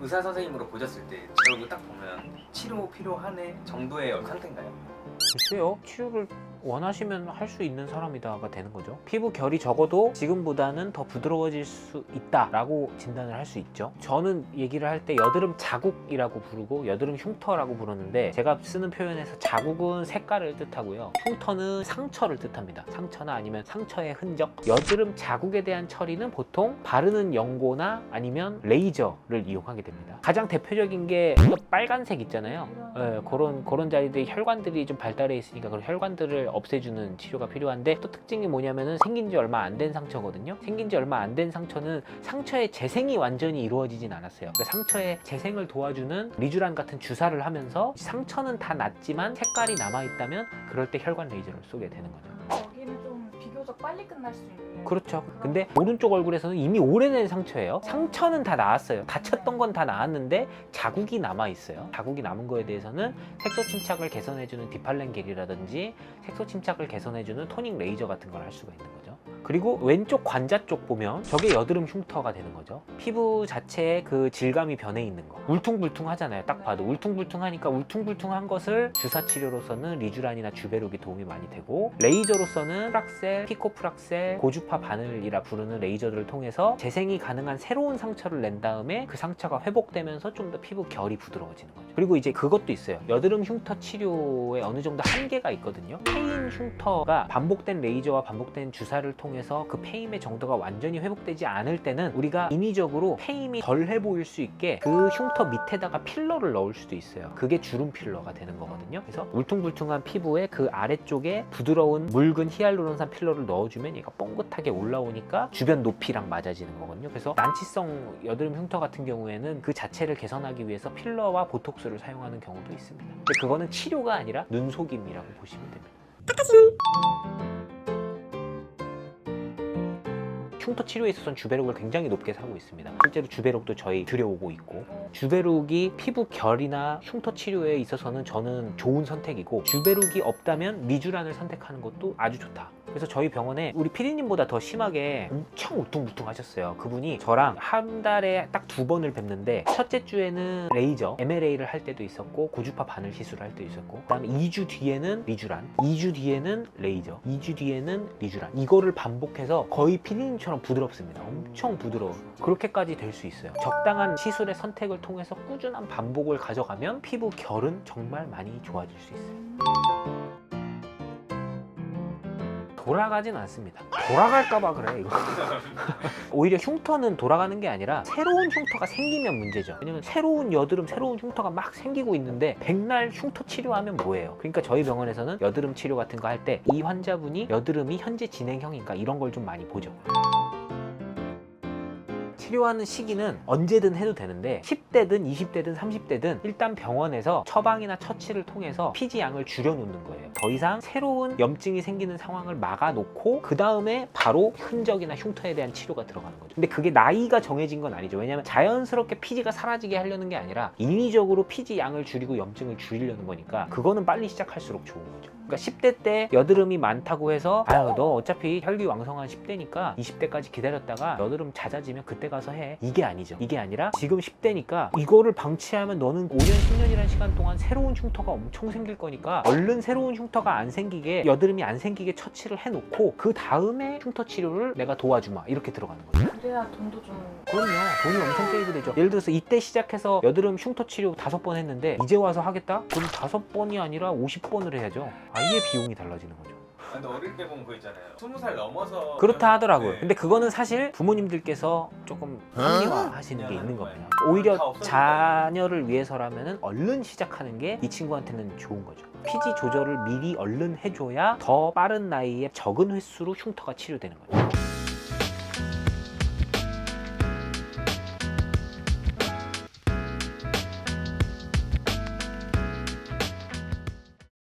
의사 선생님으로 보셨을 때 제 얼굴 딱 보면 치료 필요하네 정도의 상태인가요? 글쎄요. 치료를 원하시면 할 수 있는 사람이다가 되는 거죠. 피부 결이 적어도 지금보다는 더 부드러워질 수 있다 라고 진단을 할 수 있죠. 저는 얘기를 할 때 여드름 자국이라고 부르고 여드름 흉터라고 부르는데 제가 쓰는 표현에서 자국은 색깔을 뜻하고요. 흉터는 상처를 뜻합니다. 상처나 아니면 상처의 흔적. 여드름 자국에 대한 처리는 보통 바르는 연고나 아니면 레이저를 이용하게 됩니다 가장 대표적인 게 빨간색 있잖아요 예, 그런 그런 자리들이 혈관들이 좀 발달해 있으니까 그런 혈관들을 없애주는 치료가 필요한데 또 특징이 뭐냐면은 생긴 지 얼마 안 된 상처거든요. 생긴 지 얼마 안 된 상처는 상처의 재생이 완전히 이루어지진 않았어요. 그러니까 상처의 재생을 도와주는 리쥬란 같은 주사를 하면서 상처는 다 났지만 색깔이 남아 있다면 그럴 때 혈관 레이저를 쏘게 되는 거죠. 비교적 빨리 끝날 수 있는 그렇죠. 근데 오른쪽 얼굴에서는 이미 오래된 상처예요. 상처는 다 나았어요. 다쳤던 건 다 나았는데 자국이 남아 있어요. 자국이 남은 거에 대해서는 색소 침착을 개선해주는 디팔렌 겔이라든지 색소 침착을 개선해주는 토닝 레이저 같은 걸 할 수가 있는 거죠. 그리고 왼쪽 관자 쪽 보면 저게 여드름 흉터가 되는 거죠. 피부 자체의 그 질감이 변해 있는 거. 울퉁불퉁 하잖아요. 딱 봐도 울퉁불퉁 하니까 울퉁불퉁한 것을 주사 치료로서는 리쥬란이나 주베룩이 도움이 많이 되고 레이저로서는 프락셀, 피코프락셀, 고주파 바늘이라 부르는 레이저들을 통해서 재생이 가능한 새로운 상처를 낸 다음에 그 상처가 회복되면서 좀 더 피부 결이 부드러워지는 거죠. 그리고 이제 그것도 있어요. 여드름 흉터 치료에 어느 정도 한계가 있거든요. 페인 흉터가 반복된 레이저와 반복된 주사를 통해서 그 페임의 정도가 완전히 회복되지 않을 때는 우리가 인위적으로 페임이 덜해 보일 수 있게 그 흉터 밑에다가 필러를 넣을 수도 있어요. 그게 주름 필러가 되는 거거든요. 그래서 울퉁불퉁한 피부에 그 아래쪽에 부드러운 묽은 히알루론산 필러를 넣어주면 얘가 뻥긋하게 올라오니까 주변 높이랑 맞아지는 거거든요. 그래서 난치성 여드름 흉터 같은 경우에는 그 자체를 개선하기 위해서 필러와 보톡스를 사용하는 경우도 있습니다. 근데 그거는 치료가 아니라 눈속임이라고 보시면 됩니다. 흉터 치료에 있어서는 주베룩을 굉장히 높게 사고 있습니다. 실제로 주베룩도 저희 들여오고 있고 주베룩이 피부 결이나 흉터 치료에 있어서는 저는 좋은 선택이고 주베룩이 없다면 미주란을 선택하는 것도 아주 좋다. 그래서 저희 병원에 우리 피디님보다 더 심하게 엄청 우퉁부퉁 하셨어요. 그분이 저랑 한 달에 딱 두 번을 뵙는데 첫째 주에는 레이저, MLA를 할 때도 있었고 고주파 바늘 시술을 할 때도 있었고 그다음에 2주 뒤에는 리쥬란, 2주 뒤에는 레이저, 2주 뒤에는 리쥬란 이거를 반복해서 거의 피디님처럼 부드럽습니다. 엄청 부드러워. 그렇게까지 될 수 있어요. 적당한 시술의 선택을 통해서 꾸준한 반복을 가져가면 피부 결은 정말 많이 좋아질 수 있어요. 돌아가진 않습니다. 돌아갈까봐 그래 이거. 오히려 흉터는 돌아가는 게 아니라 새로운 흉터가 생기면 문제죠. 왜냐면 새로운 여드름, 새로운 흉터가 막 생기고 있는데 백날 흉터 치료하면 뭐예요? 그러니까 저희 병원에서는 여드름 치료 같은 거 할 때 이 환자분이 여드름이 현재 진행형인가 이런 걸 좀 많이 보죠. 치료하는 시기는 언제든 해도 되는데 10대든 20대든 30대든 일단 병원에서 처방이나 처치를 통해서 피지 양을 줄여놓는 거예요. 더 이상 새로운 염증이 생기는 상황을 막아놓고 그 다음에 바로 흔적이나 흉터에 대한 치료가 들어가는 거죠. 근데 그게 나이가 정해진 건 아니죠. 왜냐하면 자연스럽게 피지가 사라지게 하려는 게 아니라 인위적으로 피지 양을 줄이고 염증을 줄이려는 거니까 그거는 빨리 시작할수록 좋은 거죠. 그러니까 10대 때 여드름이 많다고 해서 아유 너 어차피 혈기왕성한 10대니까 20대까지 기다렸다가 여드름 잦아지면 그때 가서 해. 이게 아니죠. 이게 아니라 지금 10대니까 이거를 방치하면 너는 5년 10년이라는 시간 동안 새로운 흉터가 엄청 생길 거니까 얼른 새로운 흉터가 안 생기게 여드름이 안 생기게 처치를 해놓고 그 다음에 흉터 치료를 내가 도와주마. 이렇게 들어가는 거죠 그래야 돈도 좀 그럼요. 돈이 엄청 세이브 되죠. 예를 들어서 이때 시작해서 여드름 흉터 치료 다섯 번 했는데 이제 와서 하겠다? 그럼 다섯 번이 아니라 50번을 해야죠. 아예 비용이 달라지는 거죠. 근데 어릴 때 보면 그거 있잖아요 20살 넘어서 그렇다 하더라고요. 네. 근데 그거는 사실 부모님들께서 조금 합리화 하시는 게 있는 겁니다. 오히려. 자녀를 위해서라면 얼른 시작하는 게 이 친구한테는 좋은 거죠. 피지 조절을 미리 얼른 해줘야 더 빠른 나이에 적은 횟수로 흉터가 치료되는 거죠.